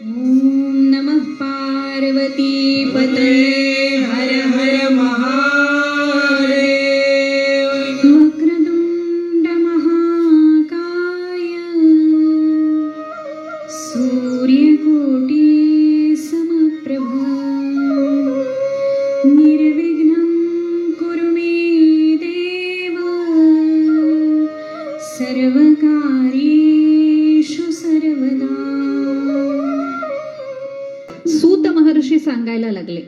ॐ नमः पार्वती पतये हर हर महादेव। वक्रतुण्ड सूर्यकोटि सूत महर्षी सांगायला लागले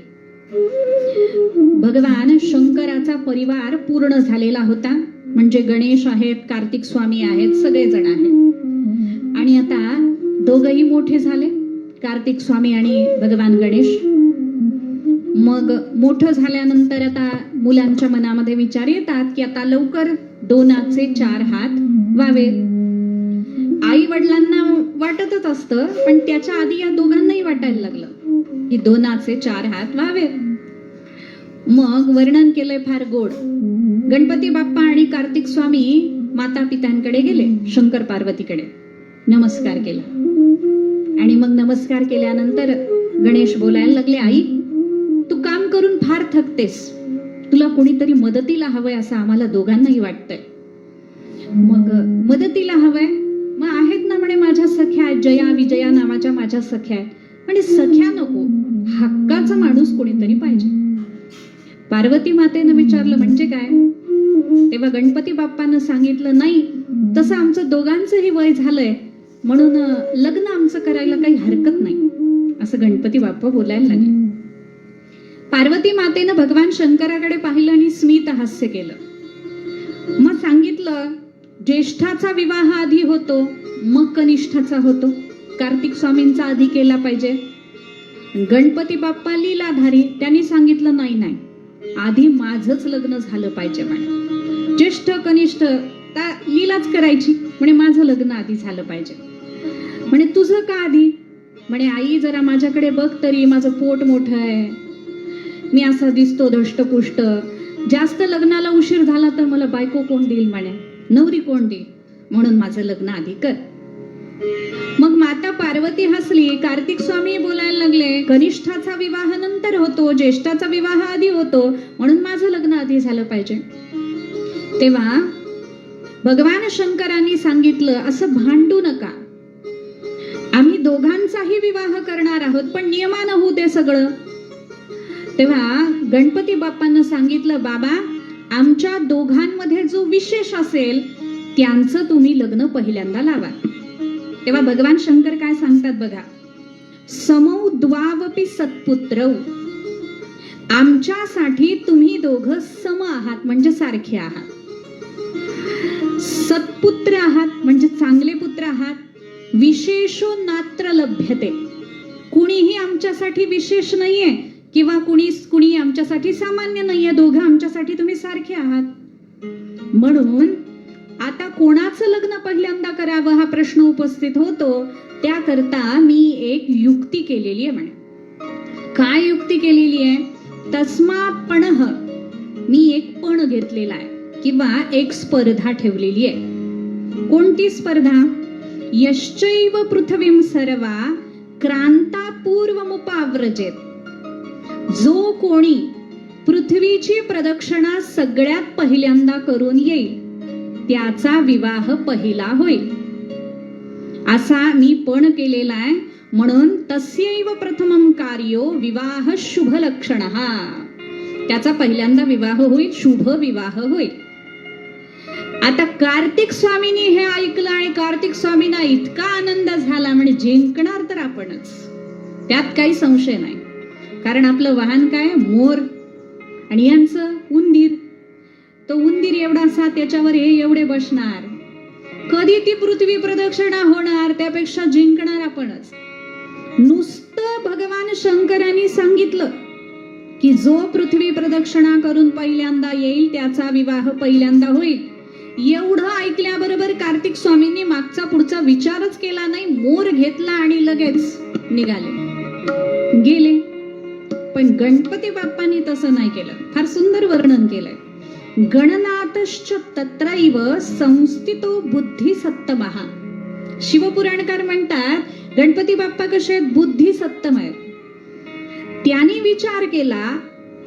भगवान शंकराचा परिवार पूर्ण झालेला होता. म्हणजे गणेश आहेत कार्तिक स्वामी आहेत सगळेजण आहेत. आणि आता दोघही मोठे झाले कार्तिक स्वामी आणि भगवान गणेश. मग मोठं झाल्यानंतर आता मुलांच्या मनामध्ये विचार येतात की आता लवकर दोनाचे चार हात व्हावेत आई वडिलांना वाटतच असतं पण त्याच्या आधी या दोघांनाही वाटायला लागलं. की दोनाचे चार हात व्हावेत. मग वर्णन केलंय फार गोड. गणपती बाप्पा आणि कार्तिक स्वामी माता पित्यांकडे गेले शंकर पार्वतीकडे. नमस्कार केला. आणि मग नमस्कार केल्यानंतर गणेश बोलायला लागले आई तू काम करून फार थकतेस. तुला कोणीतरी मदतीला हवंय असं आम्हाला दोघांनाही वाटतंय. मग मदतीला हवंय? मग आहेत ना म्हणे माझ्या सख्या आहेत जया विजया नावाच्या माझ्या सख्या आहेत. म्हणजे सख्या नको. हक्काचा माणूस कोणीतरी पाहिजे. पार्वती मातेनं विचारलं म्हणजे काय? तेव्हा गणपती बाप्पानं सांगितलं नाही तसं आमचं दोघांचंही वय झालंय. म्हणून लग्न आमचं करायला काही हरकत नाही. असं गणपती बाप्पा बोलायला लागले. पार्वती मातेनं भगवान शंकराकडे पाहिलं आणि स्मित हास्य केलं. मग सांगितलं ज्येष्ठाचा विवाह आधी होतो मग कनिष्ठाचा होतो. कार्तिक स्वामींचा आधी केला पाहिजे. गणपती बाप्पा लीलाधारी त्यांनी सांगितलं नाही नाही. आधी माझंच लग्न झालं पाहिजे म्हणे. ज्येष्ठ कनिष्ठ त्या लीलाच करायची. म्हणे माझं लग्न आधी झालं पाहिजे. म्हणे तुझं का आधी? म्हणे आई जरा माझ्याकडे बघ तरी माझं पोट मोठं आहे. मी असा दिसतो धष्टपुष्ट. जास्त लग्नाला उशीर झाला तर मला बायको कोण देईल म्हणे? नवरी कोण देईल? म्हणून माझं लग्न आधी कर. मग माता पार्वती हसली कार्तिक स्वामी बोलायला लागले कनिष्ठाचा विवाह नंतर होतो ज्येष्ठाचा विवाह आधी होतो म्हणून माझं लग्न आधी झालं पाहिजे. तेव्हा भगवान शंकरांनी सांगितलं असं भांडू नका. आम्ही दोघांचाही विवाह करणार आहोत पण नियमानं होऊ दे सगळं. तेव्हा गणपती बाप्पांना सांगितलं बाबा आमच्या दोघांमध्ये जो विशेष असेल त्यांचं तुम्ही लग्न पहिल्यांदा लावा. तेव्हा भगवान शंकर काय सांगतात बघा? समौ द्वावपी सत्पुत्र. आमच्यासाठी तुम्ही दोघं सम आहात म्हणजे सारखे आहात. सत्पुत्र आहात म्हणजे चांगले पुत्र आहात. विशेषो नात्र लभ्यते. कुणीही आमच्यासाठी विशेष नाहीये किंवा कुणी कुणी आमच्यासाठी सामान्य नाहीये दोघं आमच्यासाठी तुम्ही सारखे आहात. म्हणून आता कोणाचं लग्न पहिल्यांदा करावं हा प्रश्न उपस्थित होतो त्याकरता मी एक युक्ती केलेली आहे म्हणे. काय युक्ती केलेली आहे? तस्मा पणह मी एक पण घेतलेला आहे किंवा एक स्पर्धा ठेवलेली आहे. कोणती स्पर्धा? यश्चैव पृथ्वीम सर्वा क्रांतापूर्वमुपाव्रजेत जो कोणी पृथ्वीची प्रदक्षिणा सगळ्यात पहिल्यांदा करून येईल त्याचा विवाह पहिला होईल. असा मी पण केलेला आहे. म्हणून तस्यैव प्रथमम कार्यो विवाह शुभ लक्षण त्याचा पहिल्यांदा विवाह होईल शुभ विवाह होईल. आता कार्तिक स्वामींनी हे ऐकलं आणि कार्तिक स्वामींना इतका आनंद झाला म्हणजे जिंकणार तर आपणच. त्यात काही संशय नाही. कारण आपलं वाहन काय? मोर. आणि यांचं उंदीर. तो उंदीर एवढा असा त्याच्यावर हे एवढे बसणार. कधी ती पृथ्वी प्रदक्षिणा होणार त्यापेक्षा जिंकणार आपणच नुसतं भगवान शंकरांनी सांगितलं की जो पृथ्वी प्रदक्षिणा करून पहिल्यांदा येईल त्याचा विवाह पहिल्यांदा होईल. एवढं ऐकल्याबरोबर कार्तिक स्वामींनी मागचा पुढचा विचारच केला नाही मोर घेतला आणि लगेच निघाले. गेले. पण गणपती बाप्पांनी तसं नाही केलं. फार सुंदर वर्णन केलंय. गणनाथश्च तत्रैव संस्थितो बुद्धी सत्तमहा शिवपुराणकार म्हणतात गणपती बाप्पा कसे आहेत? बुद्धी सत्तम आहेत त्यांनी विचार केला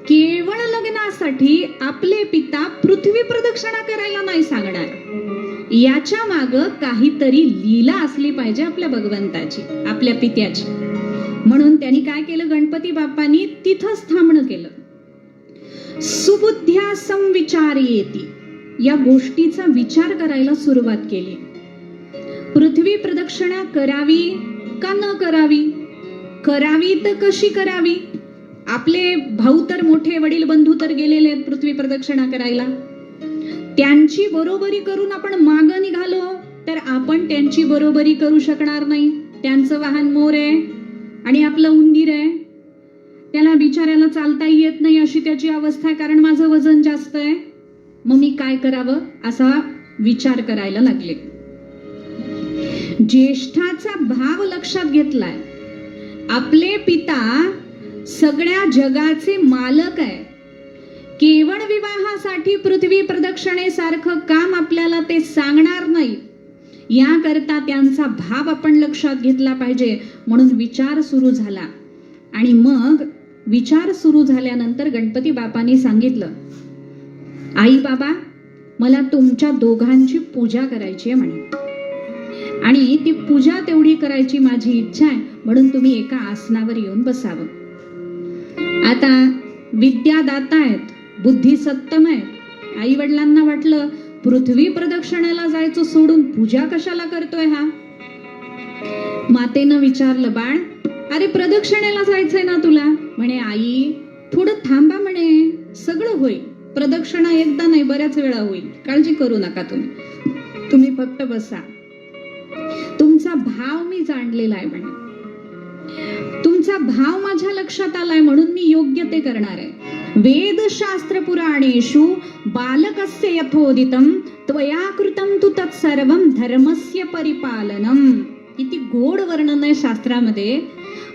केवळ लग्नासाठी आपले पिता पृथ्वी प्रदक्षिणा करायला नाही सांगणार. याच्या माग काहीतरी लीला असली पाहिजे आपल्या भगवंताची आपल्या पित्याची. म्हणून त्यांनी काय केलं? गणपती बाप्पांनी तिथंच थांबणं केलं. सुबुद्ध्या संविचार येते या गोष्टीचा विचार करायला सुरुवात केली. पृथ्वी प्रदक्षिणा करावी का न करावी? करावी तर कशी करावी? आपले भाऊ तर मोठे वडील बंधू तर गेलेले आहेत पृथ्वी प्रदक्षिणा करायला. त्यांची बरोबरी करून आपण माग निघालो तर आपण त्यांची बरोबरी करू शकणार नाही. त्यांचं वाहन मोर आहे आणि आपलं उंदीर आहे. त्याला बिचाऱ्याला चालता येत नाही अशी त्याची अवस्था आहे कारण माझं वजन जास्त आहे. मग मी काय करावं? असा विचार करायला लागले. ज्येष्ठाचा भाव लक्षात घेतलाय. आपले पिता सगळ्या जगाचे मालक आहे. केवळ विवाहासाठी पृथ्वी प्रदक्षिणेसारखं काम आपल्याला ते सांगणार नाही. याकरता त्यांचा भाव आपण लक्षात घेतला पाहिजे. म्हणून विचार सुरू झाला. आणि मग विचार सुरू झाल्यानंतर गणपती बापांनी सांगितलं आई बाबा मला तुमच्या दोघांची पूजा करायची आहे म्हणे. आणि ती पूजा तेवढी करायची माझी इच्छा आहे म्हणून तुम्ही एका आसनावर येऊन बसावं. आता विद्यादाता आहेत बुद्धी सत्तम आहेत. आई वडिलांना वाटलं पृथ्वी प्रदक्षिणाला जायचं सोडून पूजा कशाला करतोय हा? मातेनं विचारलं बाळ अरे प्रदक्षिणेला जायचंय ना तुला? म्हणे आई थोडं थांबा म्हणे सगळं होईल. प्रदक्षिणा एकदा नाही बऱ्याच वेळा होईल. काळजी करू नका तुम्ही. तुम्ही फक्त बसा. तुमचा भाव मी जाणलेला आहे म्हणे. तुमचा भाव माझ्या लक्षात आलाय म्हणून मी योग्य ते करणार आहे. वेदशास्त्र पुराणेषु बालकस्य यथोदितं त्वया कृतं तु तत्सर्व धर्मस्य परिपालनम. किती गोड वर्णन आहे शास्त्रामध्ये.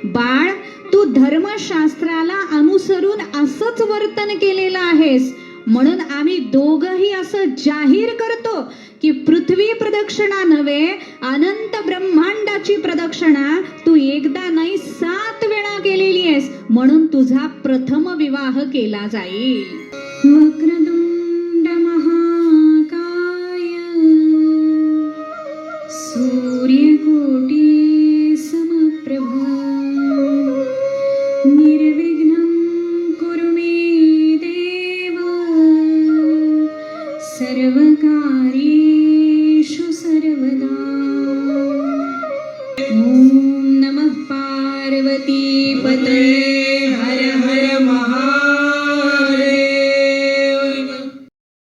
बाळ तू धर्मशास्त्राला अनुसरून असंच वर्तन केलेलं आहेस. म्हणून आम्ही दोघही असं जाहीर करतो की पृथ्वी प्रदक्षिणा नव्हे अनंत ब्रह्मांडाची प्रदक्षिणा तू एकदा नाही सात वेळा केलेली आहेस. म्हणून तुझा प्रथम विवाह केला जाईल. सर्वकारी